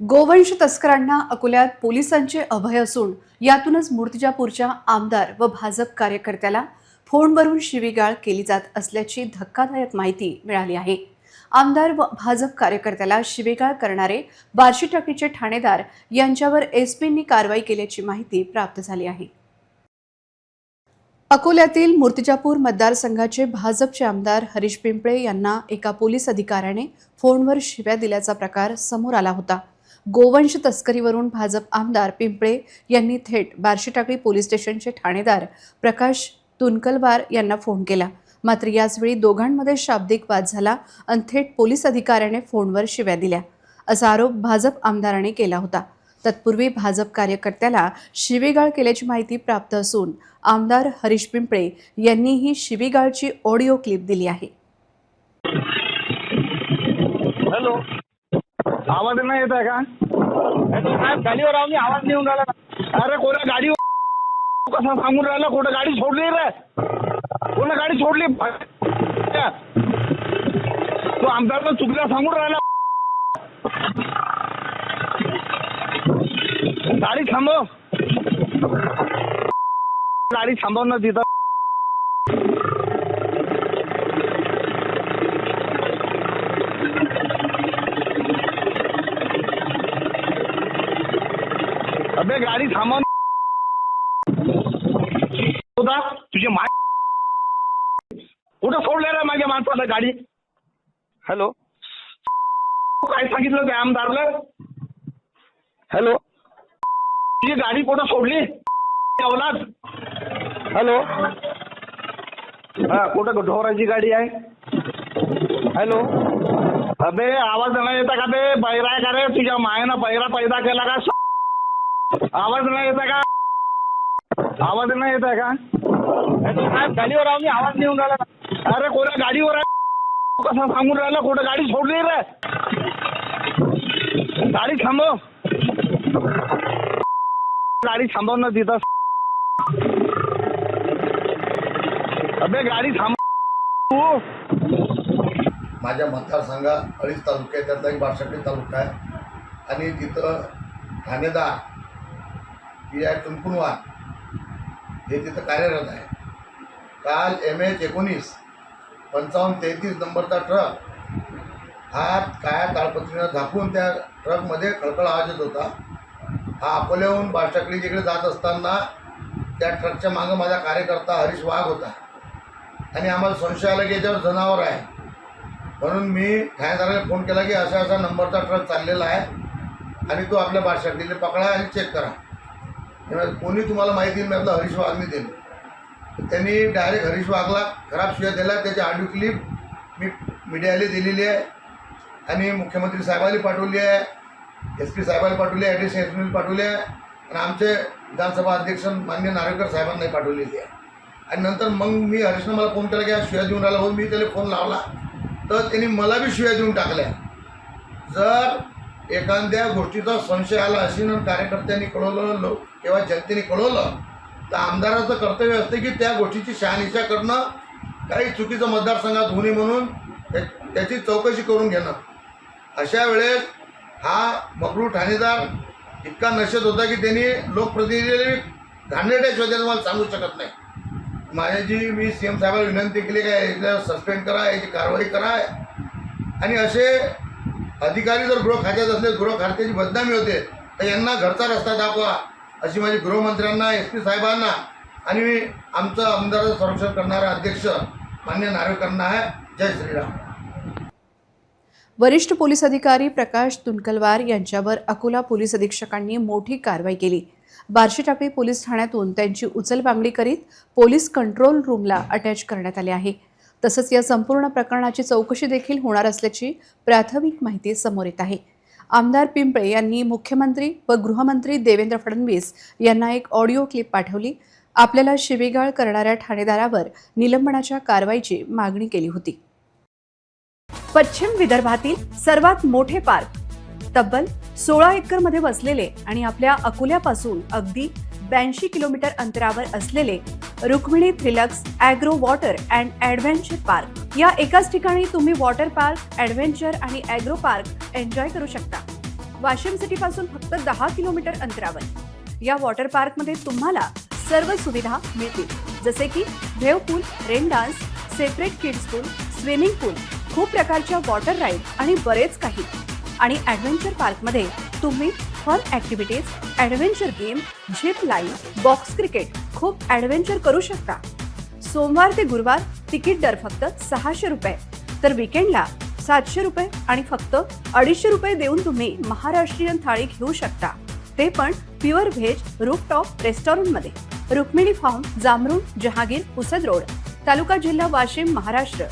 गोवंश तस्करांना अकोल्यात पोलिसांचे अभय असून यातूनच मूर्तिजापूरच्या आमदार व भाजप कार्यकर्त्याला फोनवरून शिवीगाळ केली जात असल्याची धक्कादायक माहिती मिळाली आहे. आमदार व भाजप कार्यकर्त्याला शिवीगाळ करणारे बार्शी टाकीचे ठाणेदार यांच्यावर एसपींनी कारवाई केल्याची माहिती प्राप्त झाली आहे. अकोल्यातील मूर्तिजापूर मतदारसंघाचे भाजपचे आमदार हरीश पिंपळे यांना एका पोलीस अधिकाऱ्याने फोनवर शिव्या दिल्याचा प्रकार समोर आला होता. गोवंश तस्करीवरून भाजप आमदार पिंपळे यांनी थेट बार्शीटाकळी पोलीस स्टेशनचे ठाणेदार प्रकाश तुनकलवार यांना फोन केला. मात्र याचवेळी दोघांमध्ये शाब्दिक वाद झाला आणि थेट पोलीस अधिकाऱ्याने फोनवर शिव्या दिल्या. असा आरोप भाजप आमदाराने केला होता. तत्पूर्वी भाजप कार्यकर्त्याला शिवीगाळ केल्याची माहिती प्राप्त असून आमदार हरीश पिंपळे यांनी ही शिवीगाळची ऑडिओ क्लिप दिली आहे. हॅलो. आवाज नाही येत आहे का? साहेब गाडीवर आहो मी आवाज नाही येऊन राहिला. अरे कोणा गाडी कसा सांगून राहिला? कुठं गाडी सोडली रे? कोणा गाडी सोडली? तू आमदारला चुकल्या सांगून राहिला. गाडी थांबव. गाडी थांबव ना तिथं. अबे गाडी थांबव होता? तुझी माय कुठं सोडले रे माझ्या माणसाला गाडी? हॅलो. काय सांगितलं त्या आमदारला? हॅलो. तुझी गाडी कुठं सोडली? अवलाद. हॅलो. हा कुठं ढोराची गाडी आहे? हॅलो. अबे आवाज नाही येता का बे? बैरा आहे का रे? तुझ्या मायनं बैरा पैदा केला का? आवाज नाही येत का? आवाज नाही येत का? साहेब गाडीवर आहो मी आवाज नाही येऊन राहिला. ना. अरे कोणा गाडीवर आहे? कसा सांगून राहिला? कुठं गाडी सोडली रे? गाडी थांबव. गाडी थांबव ना तिथं. अबे गाडी थांबव तू माझ्या मतदारसंघात अडीच तालुके आहेत त्यातला एक बारशाटी तालुका आहे. आणि तिथं ठाणेदार पी आय टुनकुनवार हे तिथं कार्यरत आहे. काल एम एच एकोणीस पंचावन्न तेहतीस नंबरचा ट्रक हा काळ्या ताळपत्रीनं झाकून त्या ट्रकमध्ये खळखळ आवाज येत होता. हा अकोल्याहून बारशाकडी जिकडे जात असताना त्या ट्रकच्या मागं माझा कार्यकर्ता हरीश वाघ होता. आणि आम्हाला संशय आला की याच्यावर जनावर आहे. म्हणून मी ठाणेदाराला फोन केला की असा असा नंबरचा ट्रक चाललेला आहे आणि तो आपल्या बादशाकडीला पकडा आणि चेक करा. त्यामुळे कोणी तुम्हाला माहिती मी आपला हरीश वाघने दिलं त्यांनी डायरेक्ट हरीश वाघला खराब शिवाय दिला त्याची ऑडिओ क्लिप मी मीडियाला दिलेली आहे. आणि मुख्यमंत्री साहेबांनी पाठवली आहे एस पी साहेबांनी पाठवली आहे ॲडिशनल एस पीला पाठवली आहे. आणि आमचे विधानसभा अध्यक्ष मान्य नारेकर साहेबांनाही पाठवलेली आहे. आणि नंतर मग मी हरीशनं मला फोन केला की हा शिवाय देऊन राहिला हो मी त्याला फोन लावला. तर त्यांनी मला बी शिव्या देऊन टाकल्या. जर एखाद्या गोष्टीचा संशय आला अशी कार्यकर्त्यांनी कळवलं लो किंवा जनतेने कळवलं तर आमदाराचं कर्तव्य असते की त्या गोष्टीची शहानिशा करणं काही चुकीचं मतदारसंघात होऊ नये म्हणून त्याची चौकशी करून घेणं. अशा वेळेस हा मकरू ठाणेदार इतका नशेत होता की त्यांनी लोकप्रतिनिधी घाणेरड्या शोधायला मला सांगू शकत नाही. माझी जी मी सी एम साहेबांना विनंती केली काय याला सस्पेंड करा याची कारवाई करा. आणि असे अधिकारी जर गृह खात्यात असले गृह खात्याची बदनामी होते तर यांना घरचा रस्ता दाखवा अशी माझी गृहमंत्र्यांना एस पी साहेबांना आणि मी आमचं आमदाराचं संरक्षण करणारा अध्यक्ष मान्य नार्वेकरांना आहे. जय श्रीराम. वरिष्ठ पोलीस अधिकारी प्रकाश तुनकलवार यांच्यावर अकोला पोलीस अधीक्षकांनी मोठी कारवाई केली. बार्शीटाकळी पोलीस ठाण्यातून त्यांची उचलबांगडी करीत पोलीस कंट्रोल रूमला अटॅच करण्यात आले आहे. तसंच या संपूर्ण प्रकरणाची चौकशी देखील होणार असल्याची प्राथमिक माहिती समोर येत आहे. आमदार पिंपळे यांनी मुख्यमंत्री व गृहमंत्री देवेंद्र फडणवीस यांना एक ऑडिओ क्लिप पाठवली. आपल्याला शिवीगाळ करणाऱ्या ठाणेदारावर निलंबनाच्या कारवाईची मागणी केली होती. पश्चिम विदर्भातील सर्वात मोठे पार्क तब्बल सोळा एकरमध्ये वसलेले आणि आपल्या अकोल्यापासून अगदी ब्याऐंशी किलोमीटर अंतरावर असलेले Rukmini Thrillux agro water and adventure park. या एकाच ठिकाणी तुम्ही वॉटर पार्क ॲडव्हेंचर आणि ॲग्रो पार्क एन्जॉय करू शकता. वाशिम सिटीपासून फक्त दहा किलोमीटर अंतरावर. या वॉटर पार्कमध्ये तुम्हाला सर्व सुविधा मिळतील. जसे की wave pool rain dance separate kids pool swimming pool खूप प्रकारच्या वॉटर राईड आणि बरेच काही. आणि ॲडव्हेंचर पार्कमध्ये तुम्ही fun activities adventure game zip line box cricket खूप ॲडव्हेंचर करू शकता. सोमवार ते गुरुवार तिकीट दर फक्त सहाशे रुपये. तर विकेंडला सातशे रुपये आणि फक्त अडीचशे रुपये देऊन तुम्ही महाराष्ट्रीयन थाळी घेऊ शकता. ते पण प्युअर व्हेज रूफटॉप रेस्टॉरंटमध्ये. रुक्मिणी फार्म जांभरून जहागीर पुसद रोड तालुका जिल्हा वाशिम महाराष्ट्र.